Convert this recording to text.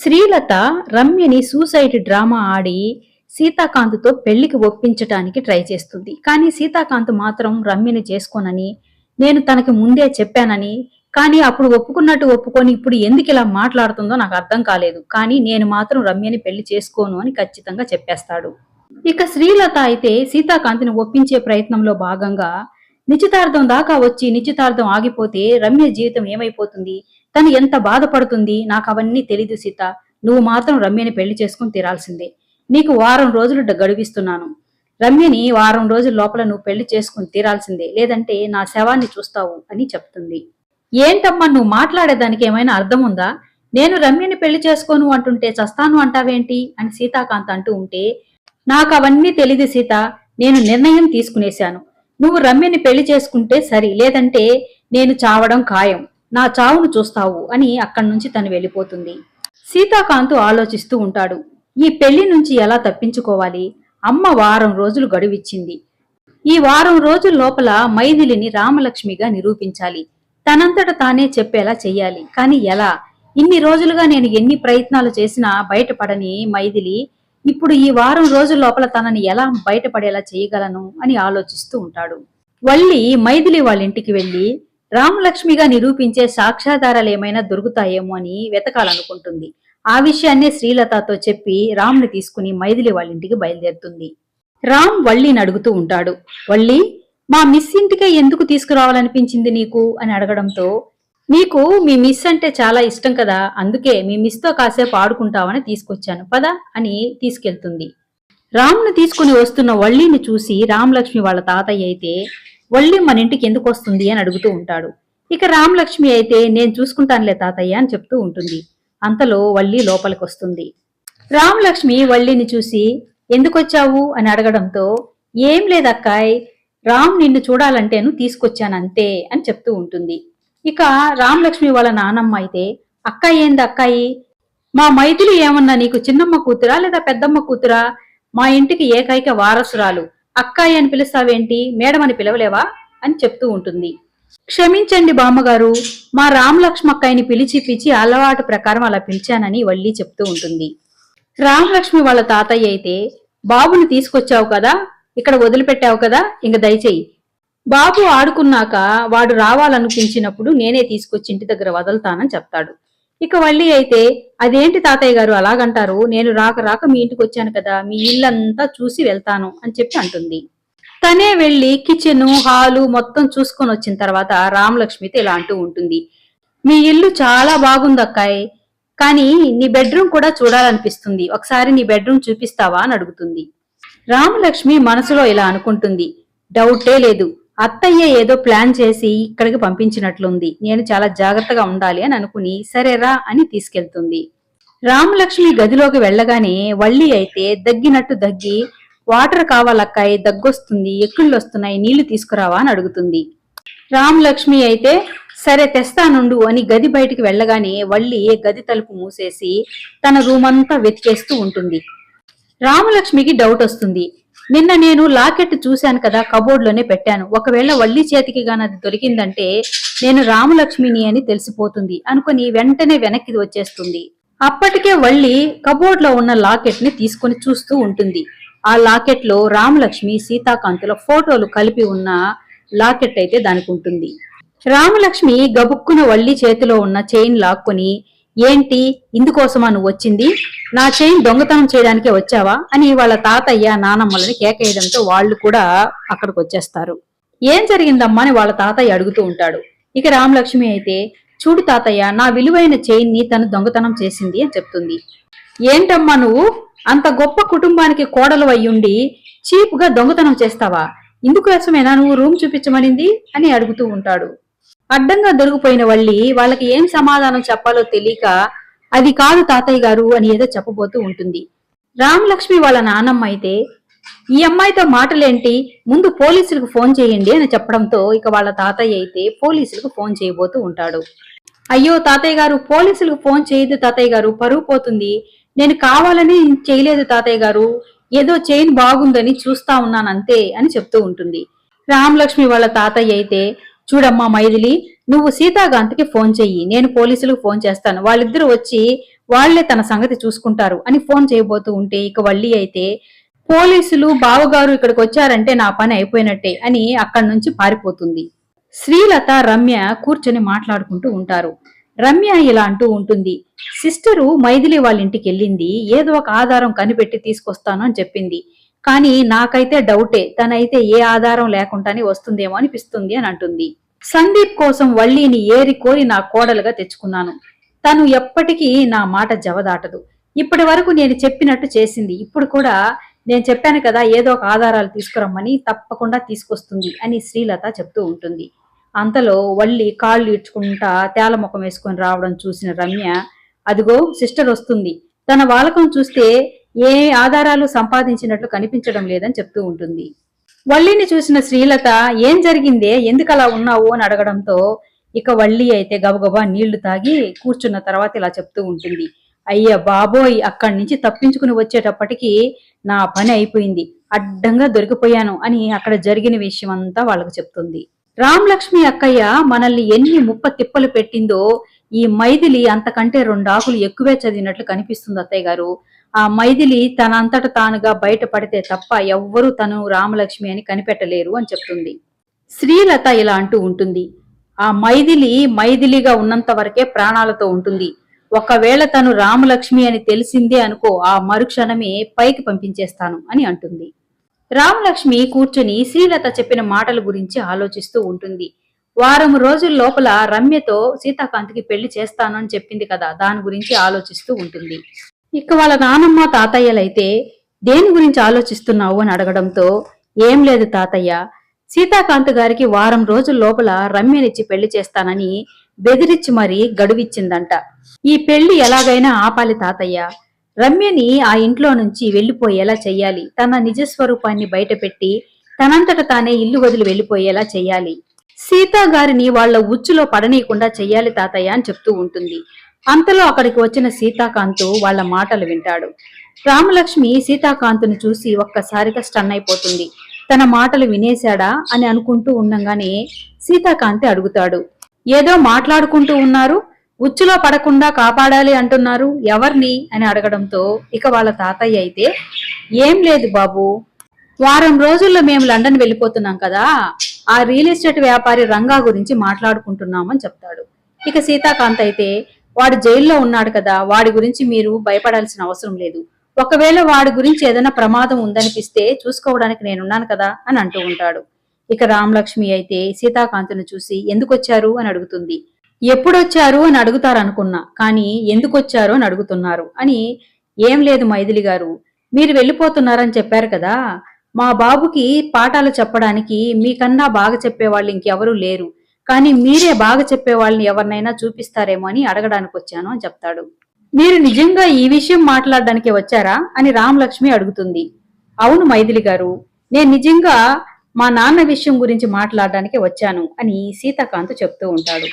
శ్రీలత రమ్యని suicide drama ఆడి సీతాకాంత్తో పెళ్ళికి ఒప్పించటానికి ట్రై చేస్తుంది. కానీ సీతాకాంత్ మాత్రం రమ్యని చేసుకోనని నేను తనకి ముందే చెప్పానని కానీ అప్పుడు ఒప్పుకున్నట్టు ఒప్పుకొని ఇప్పుడు ఎందుకు ఇలా మాట్లాడుతుందో నాకు అర్థం కాలేదు. కానీ నేను మాత్రం రమ్యని పెళ్ళి చేసుకోను అని ఖచ్చితంగా చెప్పేస్తాడు. ఇక శ్రీలత అయితే సీతాకాంత్ని ఒప్పించే ప్రయత్నంలో భాగంగా నిశ్చితార్థం దాకా వచ్చి నిశ్చితార్థం ఆగిపోతే రమ్య జీవితం ఏమైపోతుంది? తను ఎంత బాధపడుతుంది? నాకు అవన్నీ తెలీదు సీత. నువ్వు మాత్రం రమ్యని పెళ్ళి చేసుకుని తీరాల్సిందే. నీకు వారం రోజులు గడువిస్తున్నాను రమ్యని వారం రోజుల లోపల నువ్వు పెళ్ళి చేసుకుని తీరాల్సిందే. లేదంటే నా శవాన్ని చూస్తావు అని చెప్తుంది. ఏంటమ్మా నువ్వు మాట్లాడేదానికి ఏమైనా అర్థం ఉందా? నేను రమ్యని పెళ్ళి చేసుకోను అంటుంటే చస్తాను అంటావేంటి? అని సీతాకాంత్ అంటూ ఉంటే నాకు అవన్నీ తెలియదు సీత. నేను నిర్ణయం తీసుకునేశాను. నువ్వు రమ్యని పెళ్ళి చేసుకుంటే సరి లేదంటే నేను చావడం ఖాయం. నా చావును చూస్తావు అని అక్కడి నుంచి తను వెళ్ళిపోతుంది. సీతాకాంత్ ఆలోచిస్తూ ఉంటాడు. ఈ పెళ్ళి నుంచి ఎలా తప్పించుకోవాలి? అమ్మ వారం రోజులు గడువిచ్చింది. ఈ వారం రోజుల లోపల మైథిలిని రామలక్ష్మిగా నిరూపించాలి. తనంతట తానే చెప్పేలా చెయ్యాలి. కానీ ఎలా? ఇన్ని రోజులుగా నేను ఎన్ని ప్రయత్నాలు చేసినా బయటపడని మైథిలి ఇప్పుడు ఈ వారం రోజుల లోపల తనని ఎలా బయటపడేలా చేయగలను అని ఆలోచిస్తూ ఉంటాడు. వల్లి మైథిలి వాళ్ళ ఇంటికి వెళ్ళి రామలక్ష్మిగా నిరూపించే సాక్ష్యాధారాలు ఏమైనా దొరుకుతాయేమో అని వెతకాలనుకుంటుంది. ఆ విషయాన్నే శ్రీలతతో చెప్పి రామ్ని తీసుకుని మైథిలి వాళ్ళ ఇంటికి బయలుదేరుతుంది. రామ్ వల్లిని అడుగుతూ ఉంటాడు. వల్లి మా మిస్ ఇంటికే ఎందుకు తీసుకురావాలనిపించింది నీకు? అని అడగడంతో నీకు మీ మిస్ అంటే చాలా ఇష్టం కదా అందుకే మీ మిస్తో కాసేపు ఆడుకుంటావని తీసుకొచ్చాను. పద అని తీసుకెళ్తుంది. రామ్ను తీసుకుని వస్తున్న వళ్ళీని చూసి రామలక్ష్మి వాళ్ళ తాతయ్య అయితే వళ్ళీ మన ఇంటికి ఎందుకు వస్తుంది? అని అడుగుతూ ఉంటాడు. ఇక రామలక్ష్మి అయితే నేను చూసుకుంటానులే తాతయ్య అని చెప్తూ ఉంటుంది. అంతలో వల్లి లోపలికి వస్తుంది. రామలక్ష్మి వళ్ళీని చూసి ఎందుకొచ్చావు అని అడగడంతో ఏం లేదక్కాయ్ రామ్ నిన్ను చూడాలంటేను తీసుకొచ్చానంతే అని చెప్తూ ఉంటుంది. ఇక రామలక్ష్మి వాళ్ళ నానమ్మ అయితే అక్క ఏంది అక్కాయి? మా మైథిలి ఏమన్నా నీకు చిన్నమ్మ కూతురా లేదా పెద్దమ్మ కూతురా? మా ఇంటికి ఏకైక వారసురాలు. అక్కాయి అని పిలుస్తావేంటి? మేడం అని పిలవలేవా? అని చెప్తూ ఉంటుంది. క్షమించండి బామ్మగారు మా రామలక్ష్మి అక్కాయిని పిలిచి పిలిచి అలవాటు ప్రకారం అలా పిలిచానని వల్లి చెప్తూ ఉంటుంది. రామలక్ష్మి వాళ్ళ తాతయ్య అయితే బాబుని తీసుకొచ్చావు కదా ఇక్కడ వదిలిపెట్టావు కదా ఇంక దయచేయి. బాబు ఆడుకున్నాక వాడు రావాలనిపించినప్పుడు నేనే తీసుకొచ్చి ఇంటి దగ్గర వదులుతానని చెప్తాడు. ఇక వల్లి అయితే అదేంటి తాతయ్య గారు అలాగంటారు? నేను రాక రాక మీ ఇంటికి వచ్చాను కదా మీ ఇల్లంతా చూసి వెళ్తాను అని చెప్పి అంటుంది. తనే వెళ్ళి కిచెన్ హాలు మొత్తం చూసుకొని వచ్చిన తర్వాత రామలక్ష్మితో ఇలా అంటూ ఉంటుంది. మీ ఇల్లు చాలా బాగుంది అక్కాయ్ కానీ నీ బెడ్రూమ్ కూడా చూడాలనిపిస్తుంది. ఒకసారి నీ బెడ్రూమ్ చూపిస్తావా? అని అడుగుతుంది. రామలక్ష్మి మనసులో ఇలా అనుకుంటుంది. డౌటే లేదు. అత్తయ్య ఏదో ప్లాన్ చేసి ఇక్కడికి పంపించినట్లుంది. నేను చాలా జాగ్రత్తగా ఉండాలి అని అనుకుని సరేరా అని తీసుకెళ్తుంది. రామలక్ష్మి గదిలోకి వెళ్ళగానే వల్లి అయితే దగ్గినట్టు దగ్గి వాటర్ కావాలక్కాయి దగ్గొస్తుంది ఎక్కుళ్ళు వస్తున్నాయి నీళ్ళు తీసుకురావా? అని అడుగుతుంది. రామలక్ష్మి అయితే సరే తెస్తానుండు అని గది బయటికి వెళ్ళగానే వల్లి గది తలుపు మూసేసి తన రూమ్ అంతా వెతికేస్తూ ఉంటుంది. రామలక్ష్మికి డౌట్ వస్తుంది. నిన్న నేను లాకెట్ చూశాను కదా కబోర్డ్లోనే పెట్టాను. ఒకవేళ వల్లి చేతికి గాని అది దొరికిందంటే నేను రామలక్ష్మిని అని తెలిసిపోతుంది అనుకుని వెంటనే వెనక్కి వచ్చేస్తుంది. అప్పటికే వల్లి కబోర్డ్లో ఉన్న లాకెట్ని తీసుకుని చూస్తూ ఉంటుంది. ఆ లాకెట్లో రామలక్ష్మి సీతాకాంతుల ఫోటోలు కలిపి ఉన్న లాకెట్ అయితే దానికి ఉంటుంది. రామలక్ష్మి గబుక్కున వల్లి చేతిలో ఉన్న చైన్ లాక్కొని ఏంటి? ఇందుకోసమా నువ్వు వచ్చింది నా చైన్ దొంగతనం చేయడానికే వచ్చావా? అని వాళ్ళ తాతయ్య నానమ్మలని కేకేయడంతో వాళ్ళు కూడా అక్కడికి వచ్చేస్తారు ఏం జరిగిందమ్మా అని వాళ్ళ తాతయ్య అడుగుతూ ఉంటాడు. ఇక రామలక్ష్మి అయితే చూడు తాతయ్య నా విలువైన చైన్ని తను దొంగతనం చేసింది అని చెప్తుంది. ఏంటమ్మా నువ్వు? అంత గొప్ప కుటుంబానికి కోడలు అయ్యుండి చీప్గా దొంగతనం చేస్తావా? ఇందుకోసమేనా నువ్వు రూమ్ చూపించమనింది? అని అడుగుతూ ఉంటాడు. అడ్డంగా దొరికిపోయిన వల్లి వాళ్ళకి ఏం సమాధానం చెప్పాలో తెలియక అది కాదు తాతయ్య గారు అని ఏదో చెప్పబోతూ ఉంటుంది. రామలక్ష్మి వాళ్ళ నానమ్మ అయితే ఈ అమ్మాయితో మాటలేంటి? ముందు పోలీసులకు ఫోన్ చేయండి అని చెప్పడంతో ఇక వాళ్ళ తాతయ్య అయితే పోలీసులకు ఫోన్ చేయబోతూ ఉంటాడు. అయ్యో తాతయ్య గారు పోలీసులకు ఫోన్ చేయదు తాతయ్య గారు పరువు పోతుంది. నేను కావాలని చేయలేదు తాతయ్య గారు. ఏదో చైన్ బాగుందని చూస్తా ఉన్నాను అంతే అని చెప్తూ ఉంటుంది. రామలక్ష్మి వాళ్ళ తాతయ్య అయితే చూడమ్మా మైథిలి నువ్వు సీతాకాంత్కి ఫోన్ చెయ్యి నేను పోలీసులకు ఫోన్ చేస్తాను. వాళ్ళిద్దరూ వచ్చి వాళ్ళే తన సంగతి చూసుకుంటారు అని ఫోన్ చేయబోతూ ఉంటే ఇక వల్లి అయితే పోలీసులు బావగారు ఇక్కడికి వచ్చారంటే నా పని అయిపోయినట్టే అని అక్కడి నుంచి పారిపోతుంది. శ్రీలత రమ్య కూర్చొని మాట్లాడుకుంటూ ఉంటారు. రమ్య ఇలా అంటూ ఉంటుంది సిస్టరు మైథిలి వాళ్ళ ఇంటికి వెళ్ళింది ఏదో ఒక ఆధారం కనిపెట్టి తీసుకొస్తాను అని చెప్పింది. కానీ నాకైతే డౌటే తనైతే ఏ ఆధారం లేకుండానే వస్తుందేమో అనిపిస్తుంది అని అంటుంది. సందీప్ కోసం వల్లీని ఏరి కోరి నా కోడలుగా తెచ్చుకున్నాను. తను ఎప్పటికీ నా మాట జవదాటదు. ఇప్పటి వరకు నేను చెప్పినట్టు చేసింది. ఇప్పుడు కూడా నేను చెప్పాను కదా ఏదో ఒక ఆధారాలు తీసుకురమ్మని తప్పకుండా తీసుకొస్తుంది అని శ్రీలత చెప్తూ ఉంటుంది. అంతలో వల్లి కాళ్ళు ఇడ్చుకుంటా తేల ముఖం వేసుకొని రావడం చూసిన రమ్య అదిగో సిస్టర్ వస్తుంది. తన వాలకం చూస్తే ఏ ఆధారాలు సంపాదించినట్లు కనిపించడం లేదని చెప్తూ ఉంటుంది. వల్లిని చూసిన శ్రీలత ఏం జరిగిందే? ఎందుకు అలా ఉన్నావు? అని అడగడంతో ఇక వల్లి అయితే గబగబా నీళ్ళు తాగి కూర్చున్న తర్వాత ఇలా చెప్తూ ఉంటుంది. అయ్య బాబోయ్ అక్కడి నుంచి తప్పించుకుని వచ్చేటప్పటికి నా పని అయిపోయింది. అడ్డంగా దొరికిపోయాను అని అక్కడ జరిగిన విషయం అంతా వాళ్ళకు చెప్తుంది. రామలక్ష్మి అక్కయ్య మనల్ని ఎన్ని ముప్ప తిప్పలు పెట్టిందో ఈ మైథిలి అంతకంటే రెండు ఆకులు ఎక్కువే చదివినట్లు కనిపిస్తుంది అత్తయ్య గారు. ఆ మైథిలి తనంతట తానుగా బయటపడితే తప్ప ఎవ్వరూ తను రామలక్ష్మి అని కనిపెట్టలేరు అని చెప్తుంది. శ్రీలత ఇలా అంటూ ఉంటుంది. ఆ మైథిలి మైథిలిగా ఉన్నంత వరకే ప్రాణాలతో ఉంటుంది. ఒకవేళ తను రామలక్ష్మి అని తెలిసిందే అనుకో ఆ మరుక్షణమే పైకి పంపించేస్తాను అని అంటుంది. రామలక్ష్మి కూర్చుని శ్రీలత చెప్పిన మాటల గురించి ఆలోచిస్తూ ఉంటుంది. వారం రోజుల లోపల రమ్యతో సీతాకాంత్కి పెళ్ళి చేస్తానని చెప్పింది కదా దాని గురించి ఆలోచిస్తూ ఉంటుంది. ఇక వాళ్ళ నానమ్మ తాతయ్యలైతే దేని గురించి ఆలోచిస్తున్నావు అని అడగడంతో ఏం లేదు తాతయ్య సీతాకాంత్ గారికి వారం రోజుల లోపల రమ్యనిచ్చి పెళ్ళి చేస్తానని బెదిరించి మరీ గడువిచ్చిందంట. ఈ పెళ్ళి ఎలాగైనా ఆపాలి తాతయ్య. రమ్యని ఆ ఇంట్లో నుంచి వెళ్ళిపోయేలా చెయ్యాలి. తన నిజస్వరూపాన్ని బయటపెట్టి తనంతట తానే ఇల్లు వదిలి వెళ్ళిపోయేలా చెయ్యాలి. సీతా గారిని వాళ్ళ ఉచ్చులో పడనీయకుండా చెయ్యాలి తాతయ్య అని చెప్తూ ఉంటుంది. అంతలో అక్కడికి వచ్చిన సీతాకాంతు వాళ్ళ మాటలు వింటాడు. రామలక్ష్మి సీతాకాంతుని చూసి ఒక్కసారిగా స్టన్ అయిపోతుంది. తన మాటలు వినేశాడా అని అనుకుంటూ ఉండంగానే సీతాకాంతి అడుగుతాడు. ఏదో మాట్లాడుకుంటూ ఉన్నారు? ఉచ్చులో పడకుండా కాపాడాలి అంటున్నారు. ఎవరిని? అని అడగడంతో ఇక వాళ్ళ తాతయ్య అయితే ఏం లేదు బాబు. వారం రోజుల్లో మేము లండన్ వెళ్ళిపోతున్నాం కదా. ఆ రియల్ ఎస్టేట్ వ్యాపారి రంగా గురించి మాట్లాడుకుంటున్నామని చెప్తాడు. ఇక సీతాకాంత్ అయితే వాడు జైల్లో ఉన్నాడు కదా వాడి గురించి మీరు భయపడాల్సిన అవసరం లేదు. ఒకవేళ వాడి గురించి ఏదైనా ప్రమాదం ఉందనిపిస్తే చూసుకోవడానికి నేనున్నాను కదా అని అంటూ ఉంటాడు. ఇక రామలక్ష్మి అయితే సీతాకాంతును చూసి ఎందుకు వచ్చారు అని అడుగుతుంది. ఎప్పుడొచ్చారు అని అడుగుతారనుకున్నా కానీ ఎందుకొచ్చారు అని అడుగుతున్నారు అని ఏం లేదు మైథిలి గారు. మీరు వెళ్ళిపోతున్నారని చెప్పారు కదా మా బాబుకి పాఠాలు చెప్పడానికి మీకన్నా బాగా చెప్పేవాళ్ళు ఇంకెవరూ లేరు. కానీ మీరే బాగా చెప్పే వాళ్ళని ఎవరినైనా చూపిస్తారేమో అని అడగడానికి వచ్చాను అని చెప్తాడు. మీరు నిజంగా ఈ విషయం మాట్లాడడానికి వచ్చారా అని రామలక్ష్మి అడుగుతుంది. అవును మైథిలి గారు నేను నిజంగా మా నాన్న విషయం గురించి మాట్లాడడానికి వచ్చాను అని సీతాకాంత్ చెప్తూ ఉంటాడు.